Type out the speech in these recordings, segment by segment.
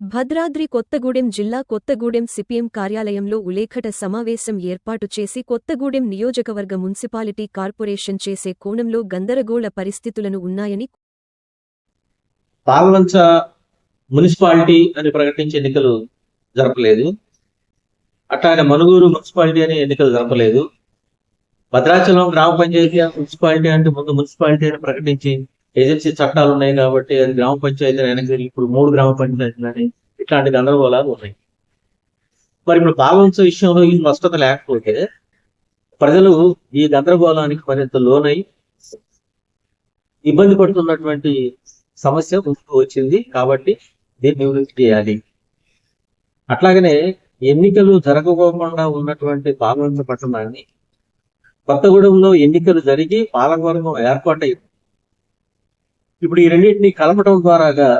భద్రాద్రి కొత్తగూడెం జిల్లా కొత్తగూడెం సిపిఎం కార్యాలయంలో ఉలేఖట సమావేశం ఏర్పాటు చేసి కొత్తగూడెం నియోజకవర్గ మున్సిపాలిటీ కార్పొరేషన్ చేసే కోణంలో గందరగోళ పరిస్థితులను ఉన్నాయని పాల్వంచ మున్సిపాలిటీ అని ప్రకటించి ఎన్నికలు జరపలేదు. అట్లానే మనుగూరు మున్సిపాలిటీ అని ఎన్నికలు జరపలేదు. భద్రాచలం గ్రామ పంచాయతీ మున్సిపాలిటీ అంటే ముందు మున్సిపాలిటీ అని ప్రకటించి ఏజెన్సీ చట్టాలు ఉన్నాయి కాబట్టి అది గ్రామ పంచాయతీ వెనక్కి ఇప్పుడు మూడు గ్రామ పంచాయతీలు అని ఇట్లాంటి గందరగోళాలు ఉన్నాయి. మరి ఇప్పుడు పాల్వంచ విషయంలో ఈ స్పష్టత లేకపోతే ప్రజలు ఈ గందరగోళానికి మరింత లోనై ఇబ్బంది పడుతున్నటువంటి సమస్య ముందుకు వచ్చింది కాబట్టి దీన్ని నివృత్తి చేయాలి. అట్లాగనే ఎన్నికలు జరగకోకుండా ఉన్నటువంటి పాలవంచ పట్టణాన్ని కొత్తగూడెంలో ఎన్నికలు జరిగి పాలకవర్గం ఏర్పాటైంది ఇప్పుడు ఈ రెండింటిని కలపడం ద్వారాగా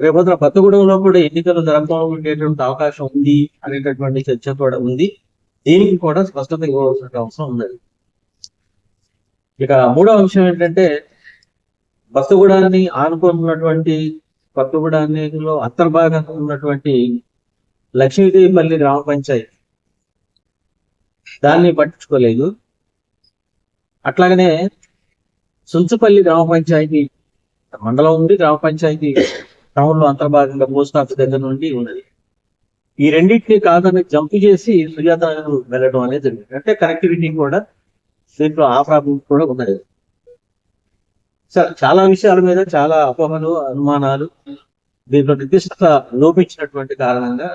రేపొద్దున కొత్తగూడెంలో కూడా ఎన్నికలు జరగకపోయేటువంటి అవకాశం ఉంది అనేటటువంటి చర్చ కూడా ఉంది. దీనికి కూడా స్పష్టత ఇవ్వవలసిన అవసరం ఉన్నది. ఇక మూడో అంశం ఏంటంటే బస్తగూడాన్ని ఆనుకున్నటువంటి కొత్తగూడాన్నిలో అంతర్భాగంగా ఉన్నటువంటి లక్ష్మీదేవిపల్లి గ్రామ పంచాయతీ. దాన్ని పట్టించుకోలేదు. అట్లాగనే సుంచుపల్లి గ్రామ పంచాయతీ మండలం ఉంది గ్రామ పంచాయతీ టౌన్లో అంతర్భాగంగా పోస్ట్ ఆఫీస్ దగ్గర నుండి ఉన్నది. ఈ రెండింటిని కాదని జంప్ చేసి సుజాత నగర్ వెళ్ళడం అనేది జరిగింది. అంటే కనెక్టివిటీ కూడా దీంట్లో ఆ ప్రాబ్లం కూడా ఉన్నది. సార్ చాలా విషయాల మీద చాలా అపోహలు అనుమానాలు దీంట్లో నిర్దిష్ట లోపించినటువంటి కారణంగా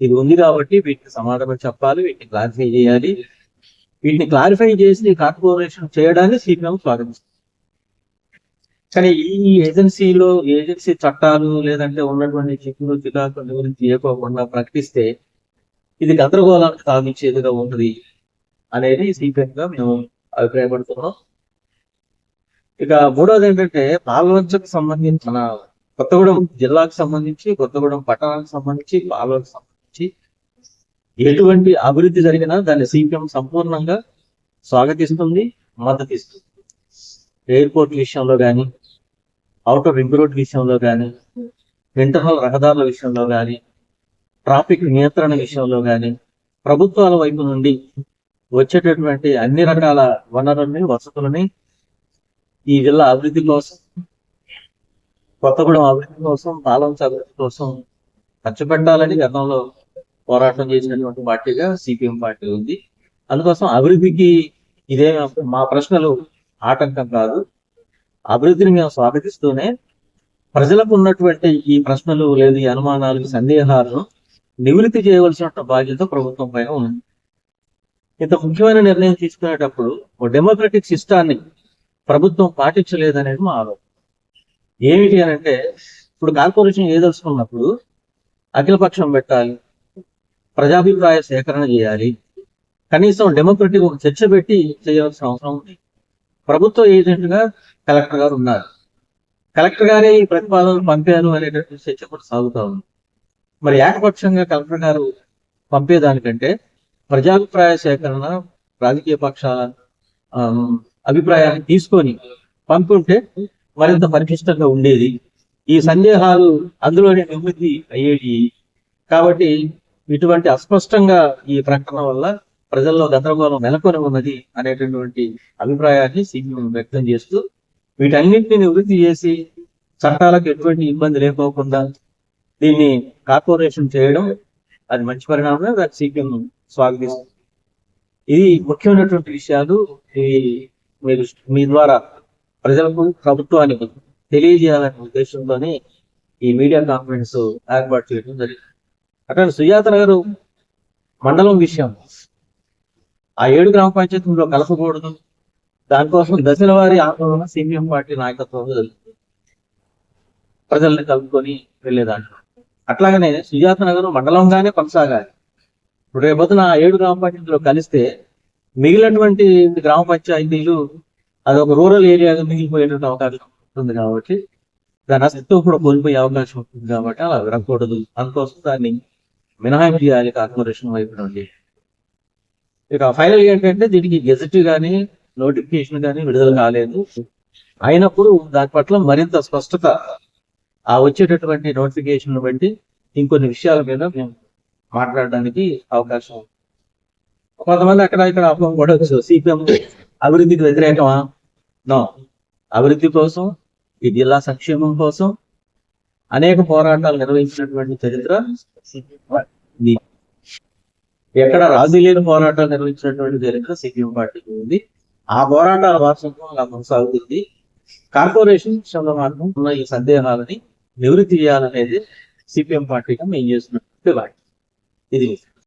ఇది ఉంది కాబట్టి వీటికి సమాధానం చెప్పాలి వీటిని క్లారిఫై చేయాలి. వీటిని క్లారిఫై చేసి కార్పొరేషన్ చేయడానికి సిపిఎం స్వాగతిస్తుంది. కానీ ఈ ఏజెన్సీలో ఏజెన్సీ చట్టాలు లేదంటే ఉన్నటువంటి చిక్కులు చికాకుల గురించి చేయకోకుండా ప్రకటిస్తే ఇది గందరగోళానికి తాగించేదిగా ఉంటుంది అనేది సిపిఎం గా మేము అభిప్రాయపడుతున్నాం. ఇక మూడోది ఏంటంటే పాలవంచకు సంబంధించి మన కొత్తగూడెం జిల్లాకు సంబంధించి కొత్తగూడెం పట్టణానికి సంబంధించి పాలనకు సంబంధించి ఎటువంటి అభివృద్ధి జరిగినా దాన్ని సిపిఎం సంపూర్ణంగా స్వాగతిస్తుంది మద్దతు ఇస్తుంది ఎయిర్పోర్ట్ విషయంలో కానీ అవుటర్ రింగ్ రోడ్ విషయంలో కానీ ఇంటర్నల్ రహదారుల విషయంలో కానీ ట్రాఫిక్ నియంత్రణ విషయంలో కానీ ప్రభుత్వాల వైపు నుండి వచ్చేటటువంటి అన్ని రకాల వనరుల్ని వసతులని ఈ జిల్లా అభివృద్ధి కోసం కొత్తగూడెం అభివృద్ధి కోసం పాలవంచ అభివృద్ధి కోసం ఖర్చు పెట్టాలని గతంలో పోరాటం చేసినటువంటి పార్టీగా సిపిఎం పార్టీ ఉంది. అందుకోసం అభివృద్ధికి ఇదే మా ప్రశ్నలు ఆటంకం కాదు. అభివృద్ధిని మేము స్వాగతిస్తూనే ప్రజలకు ఉన్నటువంటి ఈ ప్రశ్నలు లేదు ఈ అనుమానాలు సందేహాలను నివృత్తి చేయవలసిన బాధ్యత ప్రభుత్వం పైన ఉంది. ఇంత ముఖ్యమైన నిర్ణయం తీసుకునేటప్పుడు ఒక డెమోక్రటిక్ సిస్టాన్ని ప్రభుత్వం పాటించలేదనేది మా ఆలోచన ఏమిటి అని అంటే ఇప్పుడు కార్పొరేషన్ ఏదలుచుకున్నప్పుడు అఖిలపక్షం పెట్టాలి ప్రజాభిప్రాయ సేకరణ చేయాలి కనీసం డెమోక్రటిక్ ఒక చర్చ పెట్టి చేయాల్సిన అవసరం ఉంది. ప్రభుత్వ ఏజెంట్గా కలెక్టర్ గారు ఉన్నారు. కలెక్టర్ గారే ఈ ప్రతిపాదనలు పంపారు అనేటువంటి చర్చ కూడా సాగుతా ఉంది. మరి ఏకపక్షంగా కలెక్టర్ గారు పంపేదానికంటే ప్రజాభిప్రాయ సేకరణ రాజకీయ పక్షాల అభిప్రాయాన్ని తీసుకొని పంపుంటే మరింత పరిశిష్టంగా ఉండేది. ఈ సందేహాలు అందులోనే నివృత్తి అయ్యేది కాబట్టి ఇటువంటి అస్పష్టంగా ఈ ప్రకటన వల్ల ప్రజల్లో గందరగోళం నెలకొని ఉన్నది అనేటటువంటి అభిప్రాయాన్ని సీపీఎం వ్యక్తం చేస్తూ వీటన్నింటినీ నివృత్తి చేసి చట్టాలకు ఎటువంటి ఇబ్బంది లేకోకుండా దీన్ని కార్పొరేషన్ చేయడం అది మంచి పరిణామమే దాన్ని సీపీఎం స్వాగతిస్తుంది. ఇది ముఖ్యమైనటువంటి విషయాలు. ఇవి మీరు మీ ద్వారా ప్రజలకు ప్రభుత్వానికి తెలియజేయాలనే ఉద్దేశంతోనే ఈ మీడియా కాన్ఫరెన్స్ ఏర్పాటు చేయడం జరిగింది. అక్కడ సుజాత నగర్ మండలం విషయం. ఆ ఏడు గ్రామ పంచాయతీలో కలపకూడదు. దానికోసం దశల వారి ఆందోళన సిపిఎం పార్టీ నాయకత్వంలో ప్రజల్ని కలుపుకొని వెళ్ళేదాంట్లో. అట్లాగనే సుజాత నగర్ మండలంగానే కొనసాగాలి. ఇప్పుడు రేపొద్దున ఆ ఏడు గ్రామ పంచాయతీలో కలిస్తే మిగిలినటువంటి గ్రామ పంచాయతీలు అది ఒక రూరల్ ఏరియాగా మిగిలిపోయేటువంటి అవకాశం ఉంటుంది కాబట్టి దాని అస్తిత్వం కూడా కోల్పోయే అవకాశం ఉంటుంది కాబట్టి అలా వినకూడదు అందుకోసం దాన్ని మినహాయింపు చేయాలి కార్పొరేషన్ వైపు నుండి. ఇక ఫైనల్ ఏంటంటే దీనికి గెజెట్ కానీ నోటిఫికేషన్ కానీ విడుదల కాలేదు. అయినప్పుడు దాని పట్ల మరింత స్పష్టత ఆ వచ్చేటటువంటి నోటిఫికేషన్ బట్టి ఇంకొన్ని విషయాల మీద మేము మాట్లాడడానికి అవకాశం కొంతమంది అక్కడ ఇక్కడ అపోహ కూడా సిపిఎం అభివృద్ధికి వ్యతిరేకమా? నో. అభివృద్ధి కోసం ఈ జిల్లా సంక్షేమం కోసం అనేక పోరాటాలు నిర్వహించినటువంటి చరిత్ర. ఎక్కడ రాజీ లేని పోరాటాలు నిర్వహించినటువంటి చరిత్ర సిపిఎం పార్టీకి ఉంది. ఆ పోరాటాల వారసత్వం అలా కొనసాగుతుంది. కార్పొరేషన్ విషయంలో మాత్రం ఉన్న ఈ సందేహాలని నివృత్తి చేయాలనేది సిపిఎం పార్టీగా మేము చేస్తున్నటువంటి వాటి ఇది